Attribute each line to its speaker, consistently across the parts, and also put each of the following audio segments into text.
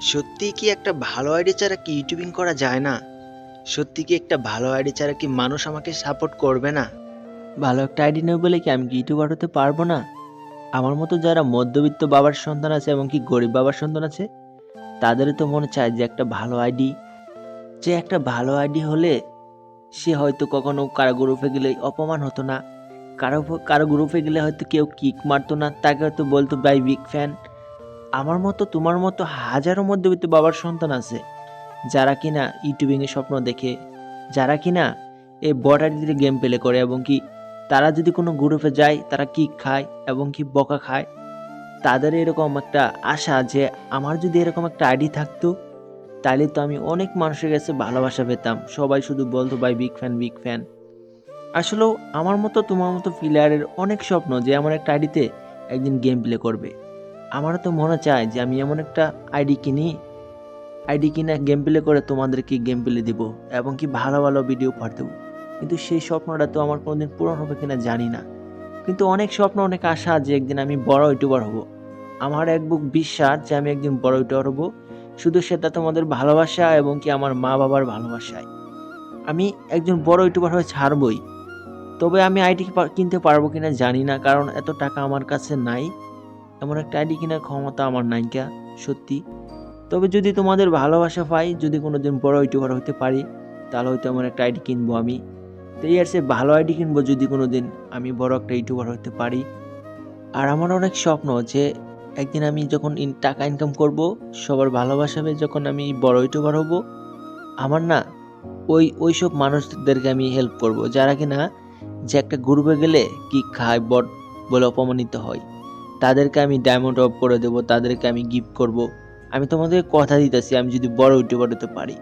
Speaker 1: সত্যি কি একটা ভালো আইডি ছাড়া কি ইউটিউবিং করা যায় না? সত্যি কি একটা ভালো আইডি ছাড়া কি মানুষ আমাকে সাপোর্ট করবে না?
Speaker 2: ভালো একটা আইডি নেই বলে কি আমি কি ইউটিউবার হতে পারব না? আমার মতো যারা মধ্যবিত্ত বাবার সন্তান আছে এবং কি গরিব বাবার সন্তান আছে, তাদেরও তো মনে চায় যে একটা ভালো আইডি যে একটা ভালো আইডি হলে সে হয়তো কখনো কারও গ্রুপে গেলে অপমান হতো না। কারও কারও গ্রুপে গেলে হয়তো কেউ কিক মারতো না, তাকে হয়তো বলতো বাই বিগ ফ্যান আমার মতো, তোমার মতো হাজারো মধ্যবিত্ত বাবার সন্তান আছে, যারা কিনা ইউটিউবিংয়ে স্বপ্ন দেখে, যারা কিনা এই বর্ডার দিয়ে গেম প্লে করে এবং কি তারা যদি কোনো গ্রুপে যায়, তারা কিক খায় এবং কি বকা খায়, তাদের এরকম একটা আশা যে আমার যদি এরকম একটা আইডি থাকতো, তাহলে তো আমি অনেক মানুষের কাছে ভালোবাসা পেতাম। সবাই শুধু বলতো, ভাই বিগ ফ্যান বিগ ফ্যান আসলেও আমার মতো, তোমার মতো প্লেয়ারের অনেক স্বপ্ন যে আমার একটা আইডিতে একদিন গেম প্লে করবে। আমারও তো মনে চায় যে আমি এমন একটা আইডি কিনি, আইডি কিনে গেম প্লে করে তোমাদেরকে গেম প্লে দিব এবং কি ভালো ভালো ভিডিও পাঠ দেবো। কিন্তু সেই স্বপ্নটা তো আমার কোনোদিন পূরণ হবে কিনা জানি না। কিন্তু অনেক স্বপ্ন, অনেক আশা যে একদিন আমি বড় ইউটিউবার হব। আমার এক বুক বিশ্বাস যে আমি একদিন বড় ইউটিউবার হব। শুধু সেটা তোমাদের ভালোবাসা এবং কি আমার মা বাবার ভালোবাসায়। আমি একজন বড় ইউটিউবার হয়ে ছাড়বই। তবে আমি আইডি কিনতে পারব কিনা জানি না, কারণ এত টাকা আমার কাছে নাই। এমন একটা আইডি কেনার ক্ষমতা আমার নাইকা সত্যি। তবে যদি তোমাদের ভালোবাসা পাই, যদি কোনো দিন বড় ইউটিউবার হতে পারি, তাহলে হয়তো এমন একটা আইডি কিনবো আমি। তো এই আর সে ভালো আইডি কিনবো যদি কোনো দিন আমি বড় একটা ইউটিউবার হতে পারি। আর আমার অনেক স্বপ্ন যে একদিন আমি যখন ইন, টাকা ইনকাম করব, সবার ভালোবাসা পেয়ে যখন আমি বড় ইউটিউবার হব, আমার না ওই ওই সব মানুষদেরকে আমি হেল্প করব, যারা কিনা যে একটা গ্রুপে গেলে কি খায়, বট বলে অপমানিত হয়। তাদেরকে আমি ডায়মন্ড অফ করে দেবো, তাদেরকে আমি গিফট করব। আমি তোমাদের কথা দিতেছি, আমি যদি বড় ইউটিউবার হতে পারি।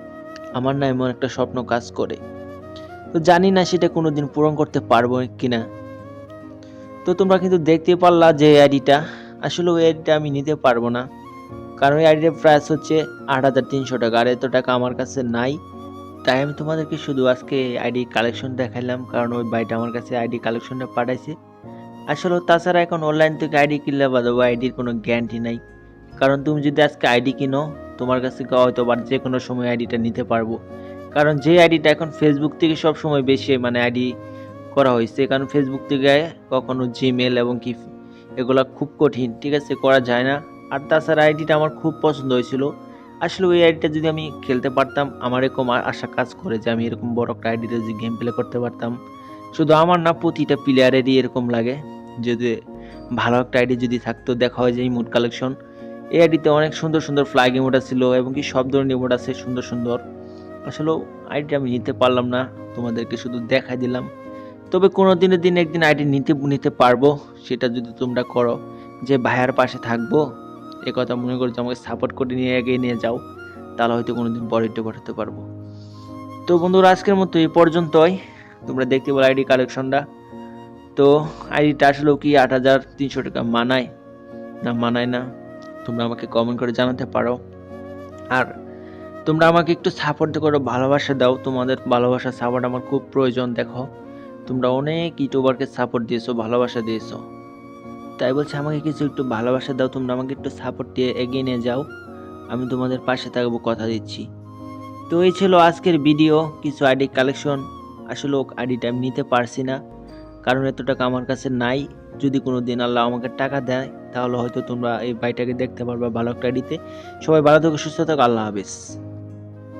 Speaker 2: আমার না এমন একটা স্বপ্ন কাজ করে। তো জানি না সেটা কোনো দিন পূরণ করতে পারব কিনা। তো তোমরা কিন্তু দেখতে পারলা যে আইডিটা, আসলে ওই আইডিটা আমি নিতে পারব না। কারণ ওই আইডিটার প্রাইস হচ্ছে আট হাজার তিনশো টাকা, আর এত টাকা আমার কাছে নাই। তাই আমি তোমাদেরকে শুধু আজকে আইডি কালেকশন দেখাইলাম, কারণ ওই বাইটা আমার কাছে আইডি কালেকশনটা পাঠাইছে। আসলে তাছাড়া এখন অনলাইন থেকে আইডি কিনলে বা ওই আইডির কোনো গ্যারান্টি নাই। কারণ তুমি যদি আজকে আইডি কিনো, তোমার কাছ থেকে হয়তো বা যে কোনো সময় আইডিটা নিতে পারব। কারণ যে আইডিটা এখন ফেসবুক থেকে সব সময় বেশি মানে আইডি করা হয়েছে, কারণ ফেসবুক থেকে কখনো জিমেল এবং কি এগুলা খুব কঠিন, ঠিক আছে, করা যায় না। আর তাছাড়া আইডিটা আমার খুব পছন্দ হয়েছিল। আসলে ওই আইডিটা যদি আমি খেলতে পারতাম, আমার এরকম আশা কাজ করে যে আমি এরকম বড় একটা আইডিতে যদি গেম প্লে করতে পারতাম। শুধু আমার না, প্রতিটা প্লেয়ারেরই এরকম লাগে। যদি ভালো একটা আইডি যদি থাকতো, দেখা হয় যে ইমোট কালেকশন এই আইডিতে অনেক সুন্দর সুন্দর ফ্লাগ ইমোট ছিল এবং কি সব ধরনের ইমোট আছে সুন্দর সুন্দর। আসলে আইডিটা আমি নিতে পারলাম না, তোমাদেরকে শুধু দেখাই দিলাম। তবে কোনো দিনের দিন একদিন আইডি নিতে নিতে পারব, সেটা যদি তোমরা করো। যে ভাইয়ার পাশে থাকব, এ কথা মনে করে আমাকে সাপোর্ট করে নিয়ে, এগিয়ে নিয়ে যাও, তাহলে হয়তো কোনো দিন বড় ইউটিউবার হতে পারব। তো বন্ধুরা, আজকের মতো এই পর্যন্তই। তোমরা দেখতে পারো আইডি কালেকশনটা তো আইডিটা আসলেও কি আট হাজার তিনশো টাকা? মানায়? না মানায় না। তোমরা আমাকে কমেন্ট করে জানাতে পারো। আর তোমরা আমাকে একটু সাপোর্ট করো, ভালোবাসা দাও। তোমাদের ভালোবাসা সাপোর্ট আমার খুব প্রয়োজন, দেখো। তোমরা অনেক ইউটিউবারকে সাপোর্ট দিয়েছ, ভালোবাসা দিয়েছ। তাই বলছে, আমাকে কিছু একটু ভালোবাসা দাও। তোমরা আমাকে একটু সাপোর্ট দিয়ে এগিয়ে নিয়ে যাও। আমি তোমাদের পাশে থাকব, কথা দিচ্ছি। তো এই ছিল আজকের ভিডিও কিছু আইডি কালেকশন আসলে আইডিটা আমি নিতে পারছি না। কারণ এত টাকা আমার কাছে নাই। যদি কোনো দিন আল্লাহ আমাকে টাকা দেয়, তাহলে হয়তো তোমরা এই বাইটাকে দেখতে পারবা ভালো একটা সবাই ভালো থাকো, সুস্থ থাকো, আল্লাহ হাফেজ।